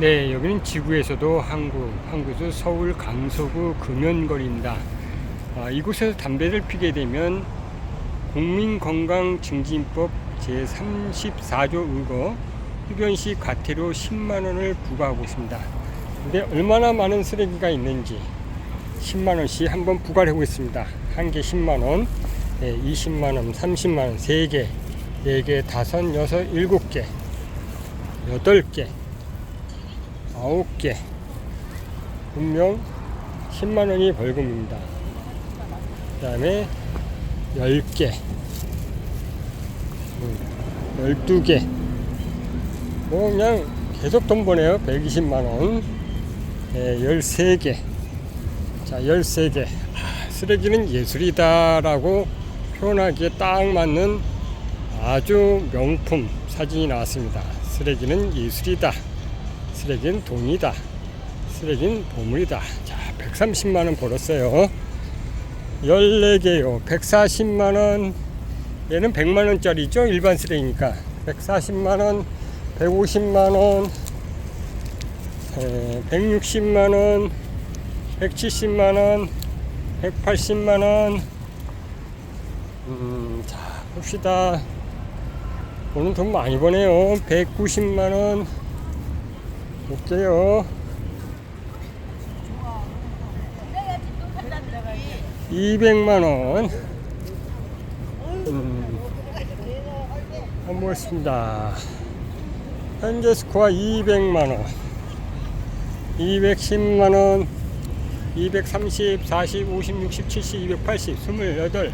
네, 여기는 지구에서도 한국, 한국에서 서울 강서구 금연거리입니다. 아, 이곳에서 담배를 피게 되면 국민건강증진법 제34조 의거 흡연시 과태료 10만 원을 부과하고 있습니다. 근데 얼마나 많은 쓰레기가 있는지 10만 원씩 한번 부과를 하고 있습니다. 한 개 10만 원, 네, 20만 원, 30만 원, 3개, 4개, 5, 6, 7개, 8개, 아홉 개 분명 10만 원이 벌금입니다. 그 다음에 10개, 12개, 뭐 그냥 계속 돈 버네요. 120만 원, 네, 13개, 자 13개. 아, 쓰레기는 예술이다 라고 표현하기에 딱 맞는 아주 명품 사진이 나왔습니다. 쓰레기는 예술이다. 쓰레기는 돈이다. 쓰레기는 보물이다. 자, 130만원 벌었어요. 14개요. 140만원. 얘는 100만원짜리죠. 일반 쓰레기니까. 140만원, 150만원, 160만원, 170만원, 180만원. 음, 자, 봅시다. 오늘 돈 많이 버네요. 190만원. 볼게요. 200만 원. 음, 한번 보겠습니다. 현재 스코어 200만 원. 210만 원. 230, 40, 50, 60, 70, 280, 28,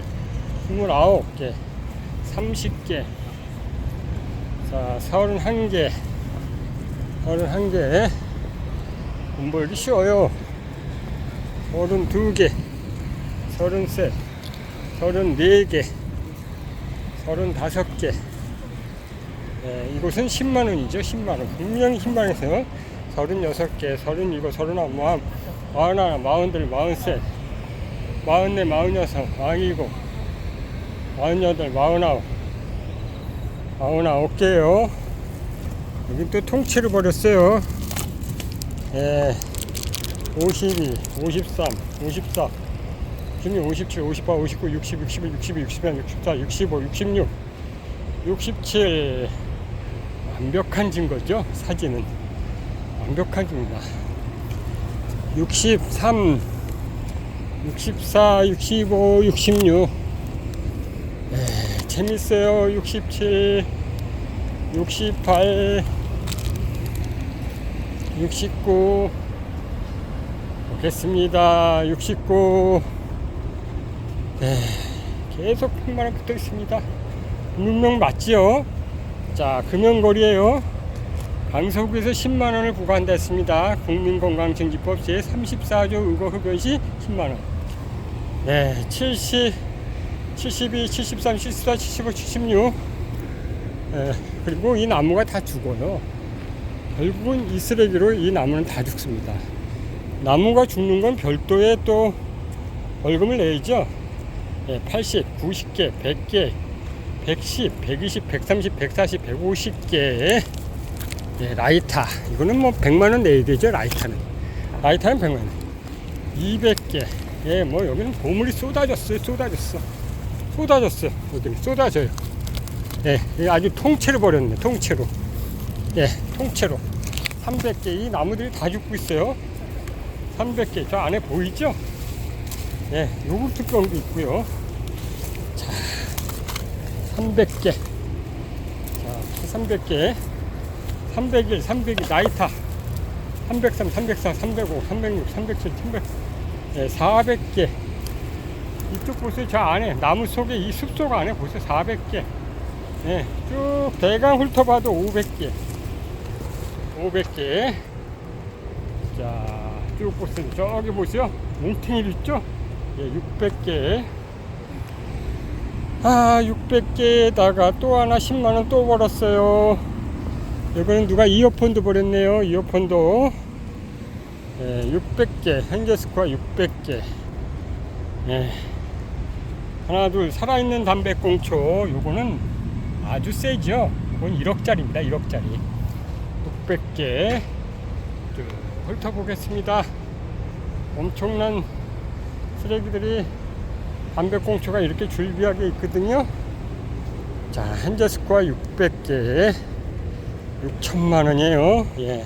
29개, 30개, 자, 31개, 31개. 공부하기 쉬워요. 32개, 33, 34개, 35개. 네, 이곳은 10만 원이죠. 10만 원. 분명히 10만 원에서 36개, 32, 39, 40, 41, 42, 43, 44, 46, 47, 48, 49, 49개요. 여기 또 통째로 버렸어요. 예. 52, 53, 54, 56, 57, 58, 59, 60, 61, 62, 63, 64, 65, 66, 67. 완벽한 증거죠. 사진은. 완벽한 증거다. 63, 64, 65, 66. 예, 재밌어요. 67, 68, 69 보겠습니다. 69 네, 계속 100만원 붙어 있습니다. 분명 맞지요? 자, 금연거리에요. 강서구에서 10만원을 부과한다 했습니다. 국민건강증진법 제34조 의거 흡연 시 10만원. 네, 70, 72, 73, 74, 75, 76. 네, 그리고 이 나무가 다 죽어요. 결국은 이 쓰레기로 이 나무는 다 죽습니다. 나무가 죽는 건 별도의 또 벌금을 내야죠. 예, 80, 90개, 100개, 110, 120, 130, 140, 150개. 예, 라이터. 이거는 뭐 100만원 내야 되죠, 라이터는. 라이터는 100만원. 200개. 예, 뭐 여기는 보물이 쏟아졌어요, 쏟아졌어. 쏟아졌어요. 여기는 쏟아져요. 예, 아주 통째로 버렸네, 통째로. 예, 통째로 300개 이 나무들이 다 죽고 있어요. 300개 저 안에 보이죠? 예, 요구르트 병도 있고요. 자, 300개. 자, 300개. 301, 302 나이타. 303, 304, 305, 306, 307, 300. 예, 400개. 이쪽 보세요. 저 안에 나무 속에 이 숲속 안에 보세요. 400개. 예, 쭉 대강 훑어봐도 500개. 500개. 자, 쭉 보세요. 저기 보세요. 뭉탱이도 있죠? 예, 600개. 아, 600개에다가 또 하나 10만원 또 벌었어요. 이거는 누가 이어폰도 버렸네요. 이어폰도. 예, 600개. 현재 스코어 600개. 예. 하나, 둘, 살아있는 담배꽁초. 요거는 아주 세죠? 이건 1억짜리입니다. 1억짜리. 600개. 쭉 훑어보겠습니다. 엄청난 쓰레기들이 담배꽁초가 이렇게 줄비하게 있거든요. 자, 현재 스코어 600개, 6천만 원이에요. 예,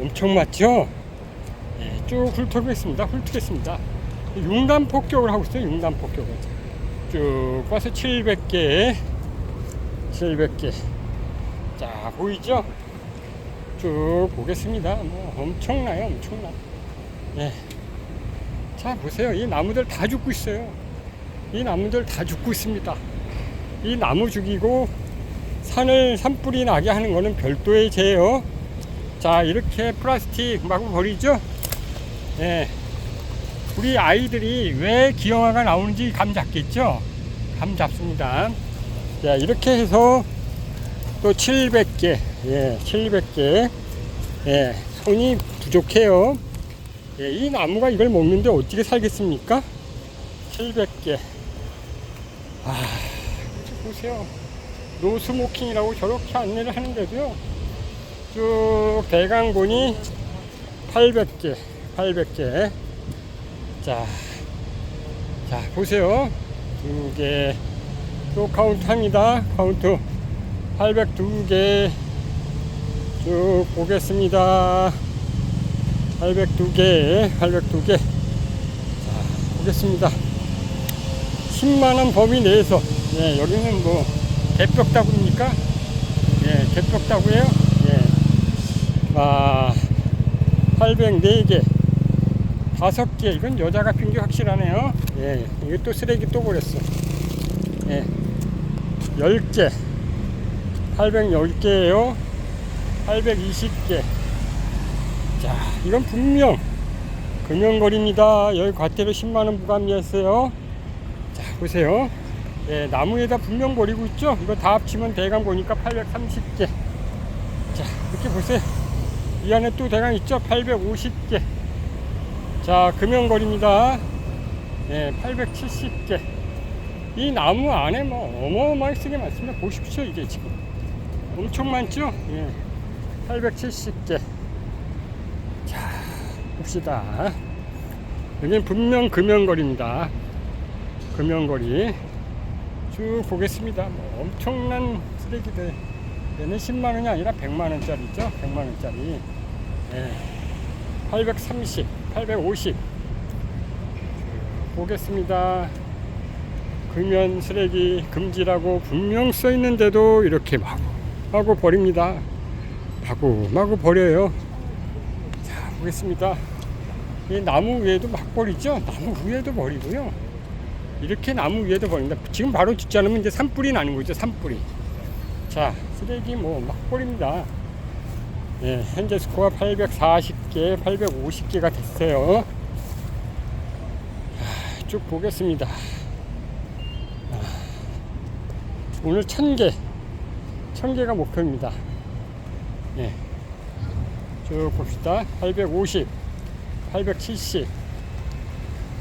엄청 많죠? 예, 쭉 훑어보겠습니다. 훑겠습니다. 융단 폭격을 하고 있어요. 융단 폭격을. 쭉 와서 700개, 700개. 자, 보이죠? 쭉 보겠습니다. 뭐 엄청나요, 엄청나. 예. 자, 보세요. 이 나무들 다 죽고 있어요. 이 나무들 다 죽고 있습니다. 이 나무 죽이고 산을 산불이 나게 하는 거는 별도의 죄예요. 자, 이렇게 플라스틱 마구 버리죠? 예. 우리 아이들이 왜 기형아가 나오는지 감 잡겠죠? 감 잡습니다. 자, 이렇게 해서 또 700개, 예, 700개, 예, 손이 부족해요. 예, 이 나무가 이걸 먹는데 어떻게 살겠습니까? 700개. 아, 보세요. 노스모킹이라고 저렇게 안내를 하는데도요. 쭉 대강본이 800개, 800개. 자, 자, 보세요. 두 개. 또 카운트 합니다. 카운트. 802개. 쭉 보겠습니다. 802개, 802개. 자, 보겠습니다. 10만원 범위 내에서, 예, 여기는 뭐, 개벽다구입니까? 예, 개벽다구예요 예. 아, 804개. 다섯 개 이건 여자가 핀 게 확실하네요 예 이게 또 쓰레기 또 버렸어 예 10개 810개예요. 820개. 자 이건 분명 금연거리입니다. 여기 과태료 10만원 부과했어요. 자 보세요. 예 나무에다 분명 버리고 있죠? 이거 다 합치면 대강 보니까 830개. 자 이렇게 보세요. 이 안에 또 대강 있죠? 850개. 자, 금연거리입니다. 예, 870개. 이 나무 안에 뭐 어마어마하게 쓰게 많습니다. 보십시오, 이게 지금. 엄청 많죠? 예, 870개. 자, 봅시다. 여기는 분명 금연거리입니다. 금연거리. 쭉 보겠습니다. 뭐 엄청난 쓰레기들. 얘는 10만원이 아니라 100만원짜리죠? 100만원짜리. 예. 830, 850 보겠습니다. 금연 쓰레기 금지라고 분명 써 있는데도 이렇게 마 구 마구 버립니다. 마구 마구 버려요. 자 보겠습니다. 이 나무 위에도 막 버리죠. 나무 위에도 버리고요. 이렇게 나무 위에도 버린다. 지금 바로 짓지 않으면 이제 산불이 나는 거죠. 산불이. 자 쓰레기 뭐 막 버립니다. 예, 현재 스코어 840개, 850개가 됐어요. 아, 쭉 보겠습니다. 아, 오늘 1000개, 1000개가 목표입니다. 예, 쭉 봅시다. 850, 870,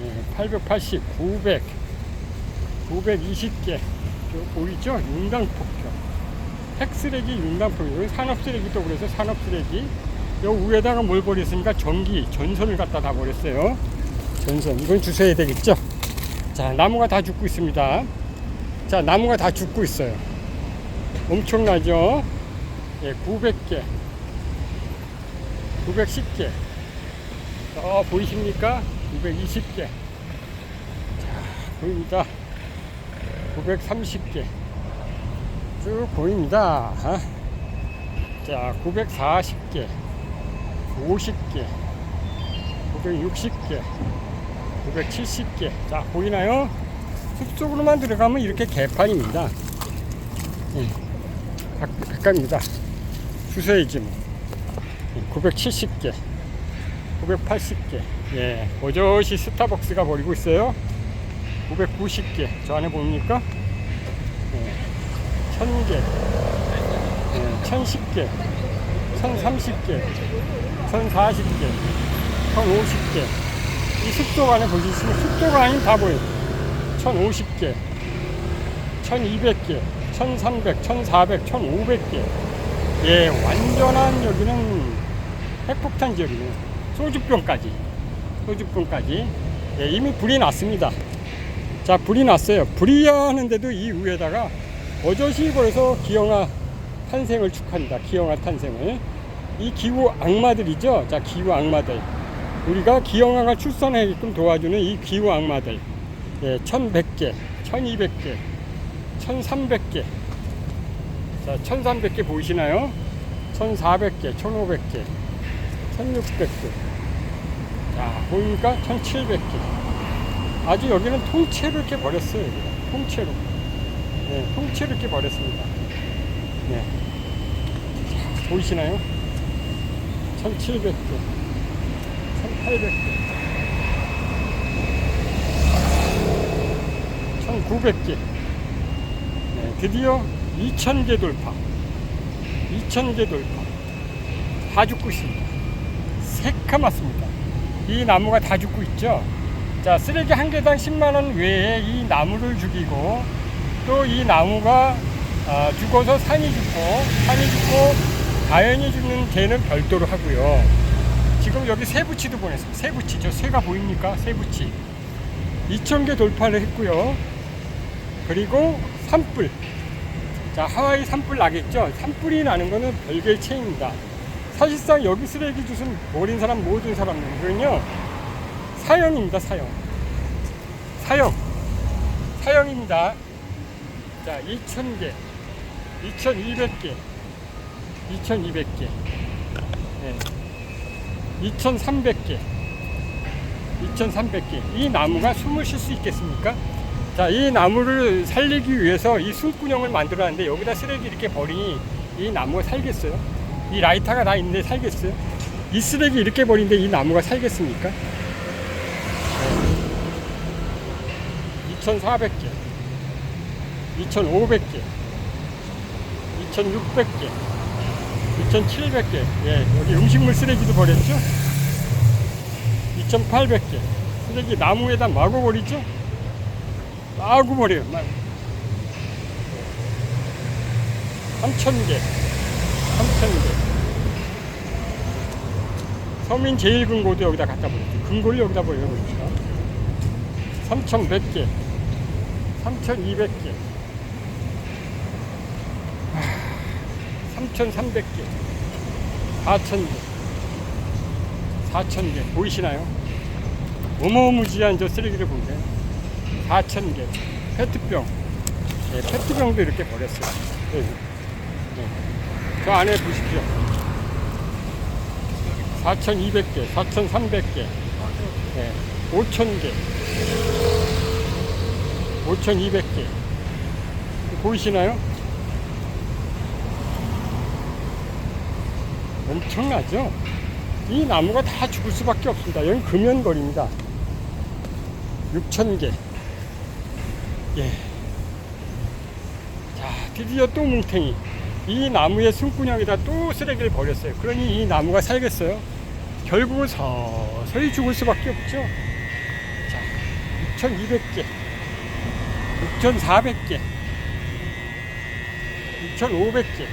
예, 880, 900, 920개. 보이죠? 윤당 폭격. 핵쓰레기 융단품이고 산업쓰레기도 그래서 산업쓰레기 요 위에다가 뭘 버렸으니까 전기 전선을 갖다 다 버렸어요 전선 이건 주셔야 되겠죠 자 나무가 다 죽고 있습니다 자 나무가 다 죽고 있어요 엄청나죠? 예 900개. 910개. 어 보이십니까? 920개. 자 보입니다. 930개. 쭉 보입니다. 어? 자, 940개, 50개, 960개, 970개. 자, 보이나요? 숲속으로만 들어가면 이렇게 개판입니다. 예, 백갑입니다. 주셔야지 뭐. 970개, 980개. 예, 버젓이 스타벅스가 버리고 있어요. 990개. 저 안에 보입니까? 예. 1000개, 예, 1010개, 1030개, 1040개, 1050개. 이 습도가 안에 보시면 습도가 아닌 다 보여요. 1050개, 1200개, 1300, 1400, 1500개. 예, 완전한 여기는 핵폭탄 지역이네요. 소주병까지. 소주병까지. 예, 이미 불이 났습니다. 자, 불이 났어요. 불이야 하는데도 이 위에다가 어저씨 벌에서 기영아 탄생을 축하한다. 기영아 탄생을. 이 기후 악마들이죠. 자, 기후 악마들. 우리가 기영아가 출산하게끔 도와주는 이 기후 악마들. 예, 1100개, 1200개, 1300개. 자, 1300개 보이시나요? 1400개, 1500개, 1600개. 자, 보니까 1700개. 아주 여기는 통째로 이렇게 버렸어요. 여기가. 통째로. 네, 통째로 이렇게 버렸습니다. 네. 자, 보이시나요? 1700개, 1800개, 1900개. 네, 드디어 2000개 돌파. 2000개 돌파. 다 죽고 있습니다. 새카맣습니다. 이 나무가 다 죽고 있죠. 자, 쓰레기 한 개당 10만 원 외에 이 나무를 죽이고 또 이 나무가 아, 죽어서 산이 죽고 산이 죽고 자연이 죽는 개는 별도로 하고요. 지금 여기 새부치도 보냈습니다. 새부치 저 새가 보입니까? 새부치 2,000개 돌파를 했고요. 그리고 산불. 자, 하와이 산불 나겠죠? 산불이 나는 거는 별개의 체입니다. 사실상 여기 쓰레기 주순 버린 사람 모든 사람들은요, 사형입니다, 사형. 사형. 사형입니다. 자, 2,000개, 2,200개, 2,200개, 네. 2,300개, 2,300개. 이 나무가 숨을 쉴 수 있겠습니까? 자, 이 나무를 살리기 위해서 이 숨구녕을 만들었는데 여기다 쓰레기 이렇게 버리니 이 나무가 살겠어요? 이 라이터가 다 있는데 살겠어요? 이 쓰레기 이렇게 버리는데 이 나무가 살겠습니까? 2,400개, 2,500개, 2,600개, 2,700개. 예, 여기 음식물 쓰레기도 버렸죠? 2,800개. 쓰레기 나무에다 마구 버리죠? 마구 버려요. 막. 3,000개. 3,000개. 서민 제1금고도 여기다 갖다 버렸죠. 금고를 여기다 버려버리니까. 3,100개. 3,200개. 3,300개. 4,000개. 4,000개. 보이시나요? 어마어무지한 저 쓰레기를 보세요. 4,000개. 페트병. 네, 페트병도 이렇게 버렸어요. 네. 네. 저 안에 보십시오. 4,200개, 4,300개, 네. 5,000개, 5,200개. 보이시나요? 엄청나죠? 이 나무가 다 죽을 수밖에 없습니다. 여기 금연거리입니다. 6,000개. 예. 자, 드디어 또 뭉탱이. 이 나무의 숨구녕에다 또 쓰레기를 버렸어요. 그러니 이 나무가 살겠어요? 결국은 서서히 죽을 수밖에 없죠. 자, 6,200개, 6,400개, 6,500개.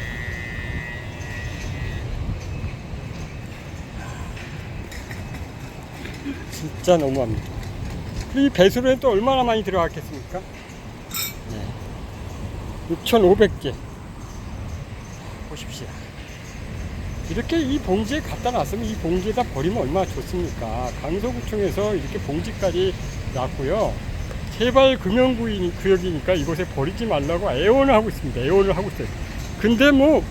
진짜 너무합니다. 이 배수로에 또 얼마나 많이 들어갔겠습니까? 네. 6,500개. 보십시오. 이렇게 이 봉지에 갖다 놨으면 이 봉지에다 버리면 얼마나 좋습니까? 강서구청에서 이렇게 봉지까지 놨고요. 개발 금연구인 구역이니까 이곳에 버리지 말라고 애원을 하고 있습니다. 애원을 하고 있어요. 근데 뭐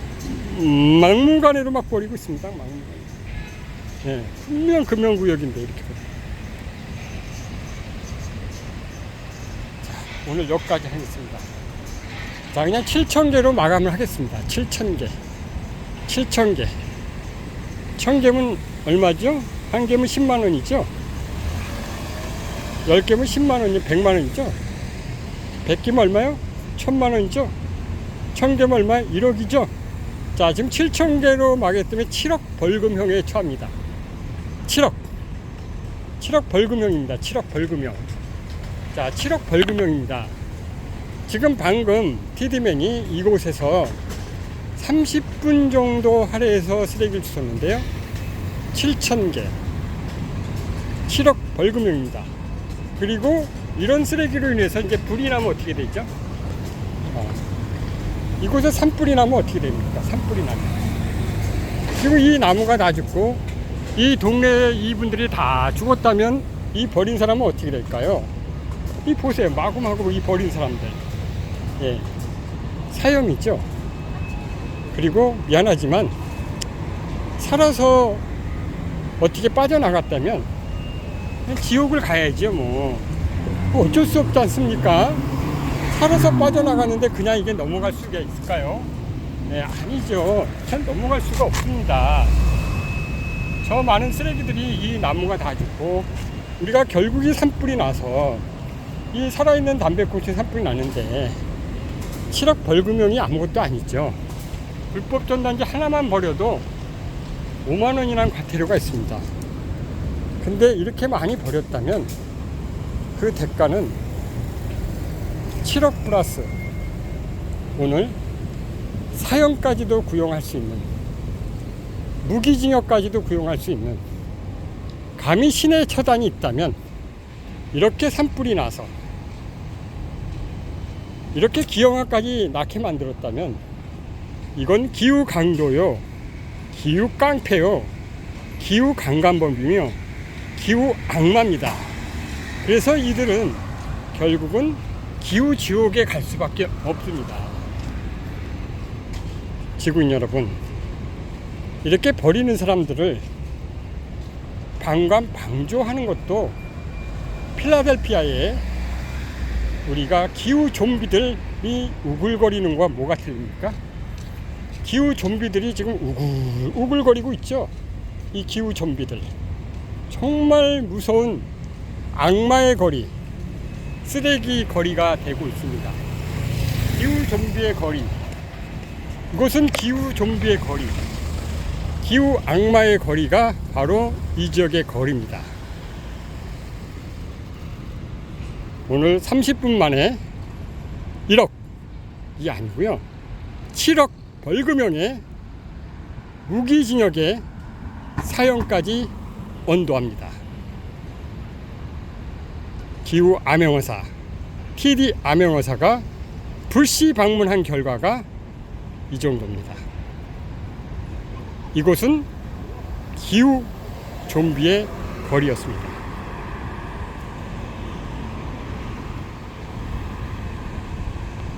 음, 막무가내로 막 버리고 있습니다. 막무가내. 예, 분명 금연구역인데 이렇게 버리고. 자, 오늘 여기까지 하겠습니다. 자, 그냥 7,000개로 마감을 하겠습니다. 7,000개. 7,000개. 1,000개면 얼마죠? 한 개면 10만 원이죠? 10개면 10만 원이 100만 원이죠? 100개면 얼마요? 1000만 원이죠? 1000개면 얼마? 1억이죠? 자, 지금 7,000개로 막기 때문에 7억 벌금형에 처합니다. 7억. 7억 벌금형입니다. 7억 벌금형. 자, 7억 벌금형입니다. 지금 방금 TD맨이 이곳에서 30분 정도 할애해서 쓰레기를 주웠는데요. 7천 개 7억 벌금형입니다. 그리고 이런 쓰레기로 인해서 이제 불이 나면 어떻게 되죠? 어. 이곳에 산불이 나면 어떻게 됩니까? 산불이 나면. 그리고 이 나무가 다 죽고 이 동네 이분들이 다 죽었다면 이 버린 사람은 어떻게 될까요? 이 보세요. 마구마구 이 버린 사람들. 예. 사형이죠. 그리고 미안하지만 살아서 어떻게 빠져나갔다면 지옥을 가야죠 뭐. 뭐 어쩔 수 없지 않습니까? 살아서 빠져나가는데 그냥 이게 넘어갈 수가 있을까요? 네, 아니죠. 전 넘어갈 수가 없습니다. 저 많은 쓰레기들이 이 나무가 다 죽고 우리가 결국 이 산불이 나서 이 살아있는 담배꽃이 산불이 나는데 7억 벌금형이 아무것도 아니죠. 불법 전단지 하나만 버려도 5만 원이라는 과태료가 있습니다. 근데 이렇게 많이 버렸다면 그 대가는 7억 플러스 오늘 사형까지도 구형할 수 있는 무기징역까지도 구형할 수 있는 감히 신의 처단이 있다면 이렇게 산불이 나서 이렇게 기형아까지 낳게 만들었다면 이건 기후 강도요 기후 깡패요 기후 강간범이며 기후 악마입니다. 그래서 이들은 결국은 기후 지옥에 갈 수밖에 없습니다. 지구인 여러분 이렇게 버리는 사람들을 방관 방조하는 것도 필라델피아에 우리가 기후 좀비들이 우글거리는 거와 뭐가 틀립니까? 기후 좀비들이 지금 우글 우글거리고 있죠. 이 기후 좀비들 정말 무서운 악마의 거리, 쓰레기 거리가 되고 있습니다. 기후 좀비의 거리. 이것은 기후 좀비의 거리. 기후 악마의 거리가 바로 이 지역의 거리입니다. 오늘 30분 만에 1억이 아니고요. 7억 벌금형에 무기징역에 사형까지 언도합니다. 기후 암행어사 TD 암행어사가 불시 방문한 결과가 이 정도입니다. 이곳은 기후 좀비의 거리였습니다.